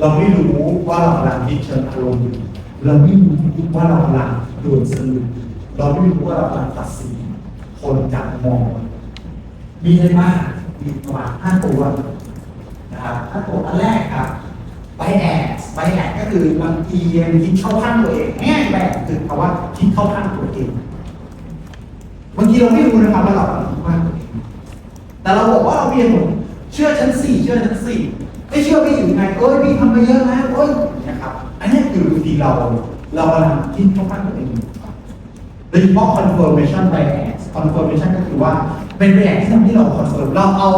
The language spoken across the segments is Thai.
เราไม่รู้ว่าเรากำลังคิดเชิงอารมณ์อยู่เราไม่รู้ว่าเรากำลังโดนสรุปเราไม่รู้ว่าเรากำลังตัดสินคนจากมอง มีอะไรบ้างมีประมาณห้าตัวนะครับห้าตัวอันแรกครับไบแอสไบแอสก็คือบางทีมันคิดเข้าข้างตัวเองแง่แบบคือคำว่าคิดเข้าข้างตัวเองบางทีเราไม่รู้นะครับว่าเราคิดข้างตัวเองแต่เราบอกว่าเราเรียนหมดเชื่อชั้นสี่เชื่อชั้นสี่ไม่เชื่อพี่อยู่ไง เอ้ยพี่ทำมาเยอะแล้วเอ้ยนะครับอันนี้คือบางทีเราเรากำลังคิดเข้าข้างตัวเองอยู่ครับโดยเฉพาะ confirmation bias confirmation ก็คือว่าเป็น reaction ที่เรา confirm เราเอา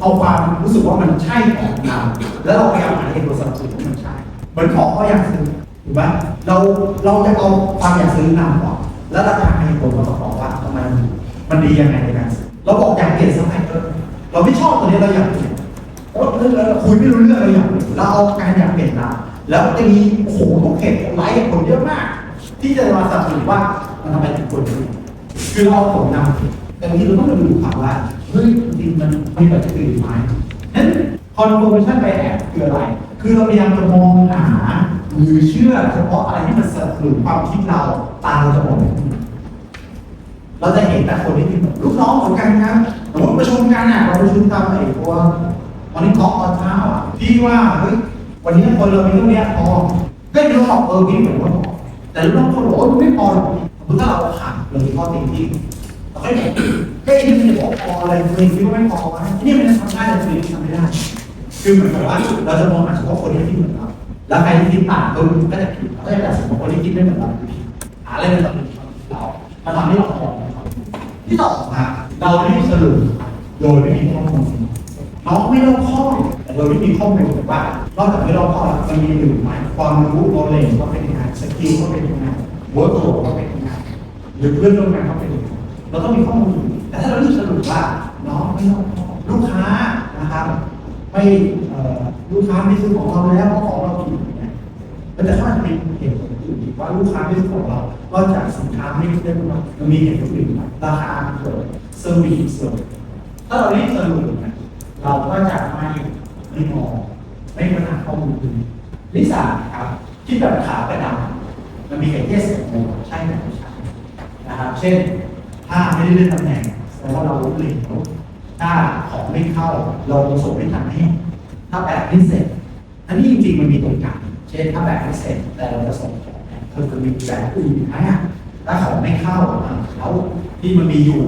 เอาความรู้สึกว่ามันใช่ของเราแล้วเราพยายามหาเหตุผลสนับสนุนว่ามันใช่เหมือนของก็อยากซื้อถูกไหมเราเราจะเอาความอยากซื้อนำก่อนแล้วเราจะหาเหตุผลมาประกอบว่าทำไมมันมันดียังไงในการซื้อเราบอกอยากเปลี่ยนสไตล์เออเราไม่ชอบตัวนี้เราอยากเปลี่ยนโอ้ เรื่องเราคุยไม่รู้เรื่องเราอยากเปลี่ยนเราเอาการอยากเปลี่ยนมาแล้วจะมีโอ้โหทุกเหตุผลไลค์ผลเยอะมาก ที่จะมาสับสนว่ามันทำไมถึงควรเปลี่ยนคือเราผลนำแต่บางทีเราต้องมาดูข่าวว่าเฮ้ยจริงๆมันมีปัจจัยอื่นไหมนั้น confirmation bias คืออะไร คือเราพยายามจะมองหาหรือเชื่อเฉพาะอะไรที่มันสนับสนุนความคิดเราตาเราจะมองเราจะเห็นแต่คนที่เป็นแบบลูกน้องเหมือนกันครับสมมติประชุมกันอะเราประชุมตามไอ้ตัว วันนี้เคาะตอนเช้าอะพี่ว่าเฮ้ยวันนี้คนเรามีเท่านี้พอก็ดูออกเออพี่เหมือนว่าพอแต่ลูกน้องคนบอกว่ามันไม่พอหรอกสมมติถ้าเราขาดเรามีข้อติที่เราก็แบบเฮ้ยนี่มันบอกพออะไรตัวเองคิดว่าไม่พอวะนี่มันทำได้แต่ตัวเองทำไม่ได้ คือเหมือนกับว่าเราจะมองหาเฉพาะคนที่เหมือนเราแล้วใครที่คิดต่างก็ก็จะผิดก็จะตัดสินว่าคนที่คิดไม่เหมือนเราคือผิดหาอะไรเป็นตัดสิเรามาทำให้เราพอที่สองครับเราไม่สรุปโดยไม่มีข้อมูล น้องไม่รอบคอบแต่โดยไม่มีข้อมูลว่านอกจากไม่รอบคอบแล้วมันมีอื่นไหมความรู้โนเลจว่าเป็นยังไงสกิลว่าเป็นยังไงเวิร์กโหว่าเป็นยังไงหรือเพื่อนร่วมงานเขาเป็นยังไงเราต้องมีข้อมูลอยู่แต่ถ้าเรารีบสรุปว่าน้องไม่รอบคอบลูกค้านะครับไม่ลูกค้าไม่ซื้อของเราแล้วเพราะของเราผิดอย่างเงี้ยมันจะถ้ามันเป็นเหตุผลอื่นอีกว่าลูกค้าไม่ซื้อของเรานอกจากสินค้าไม่ได้ของเรามันมีเหตุผลอื่นไหมราคาเกิดเซอร์วิสเกิดถ้าเรารีบสรุปเนี่ย เราก็จะไม่ไม่มองไม่ค้นหาข้อมูลอื่นลิซ่าครับที่แบบขาวกระดำมันมีเหตุเยสกับโมใช่ไหมไม่ใช่นะครับเช่นถ้าไม่ได้เลื่อนตำแหน่งแสดงว่าเราล้มเหลวถ้าของไม่เข้าเราส่งไม่ทันให้ถ้าแบบไม่เสร็จ อันนี้จริงๆมันมีตรงกลางเช่นถ้าแบบไม่เสร็จแต่เราจะส่งของเนี่ยคือจะมีแบบอื่นไหมอะ ถ้าของไม่เข้าแล้วที่มันมีอยู่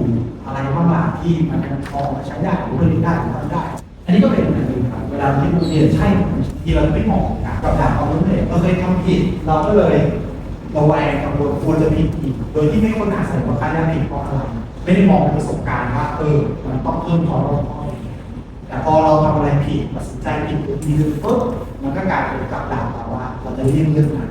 อะไรบ้างล่ะที่มันพอมาใช้ได้หรือผลิตได้หรือทำได้ อันนี้ก็เป็นอันหนึ่งครับเวลาที่เราเรียนใช่ทีเราไม่มองกันกับดักความรู้เลยเราเคยทำผิดเราก็เลยระแวงกังวลควรจะผิดอีก โดยที่ไม่ค้นหาสาเหตุว่าการผิดเพราะอะไรไม่ได้มองประสบการณ์ว่าเออมันต้องเพิ่มความรอบคอบแต่พอเราทำอะไรผิดตัดสินใจผิดมีเรื่องปุ๊บมันก็กลายเป็นกับดักเราว่า เราจะเลี่ยงเรื่องนั้น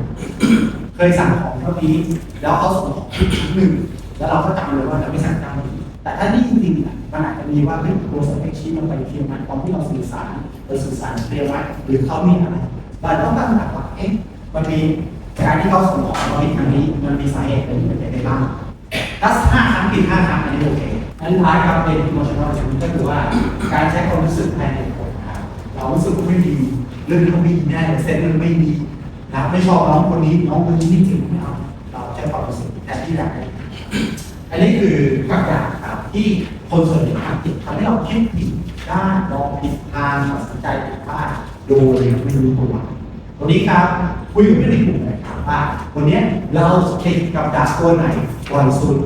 เคยสั่งของเท่านี้ แล้วเขาส่งของผิดชิ้นหนึ่ง แล้วเราก็จำเลยว่าจะไม่สั่งเจ้านี้แต่ถ้านี่จริงๆอะมันอาจจะมีว่าเฮ้ยตัวสเปคชีตมันไปเทียมไหมตอนที่เราสื่อสารเราสื่อสารเคลียร์ไหมหรือเขามีอะไรเราต้องตั้งคำถามว่าเอ๊ะมันมีการที่เขาส่งของเราผิดครั้งนี้ มันมีสาเหตุเป็นอย่างไรบ้างถ้าห้าครั้งผิดห้าครั้งอันนี้โอเคอันท้ายครับเป็น emotional judgment ก็คือว่าการใช้ความรู้สึกแทนเหตุผลนครับเรารู้สึกว่าไม่ดีเรื่องนี้ไม่ดีแน่เลยเซ็นมันไม่ดี นะไม่ชอบน้องคนนี้น้องคนนี้ไม่ถึงไม่เอาเราใช้ความรู้สึกแทนที่อยากให้อันนี้คือกับดักครับที่คนส่วนใหญ่ทำผิดทำให้เราคิดผิดด้านองผิดทางตัดสินใจผิดพลาดโดยไม่รู้ตัววันนี้ครับคุยกับเพื่อนในกลุ่มหน่อยครับว่าวันนี้เราติดกับดักตัวไหนบ่อยสุด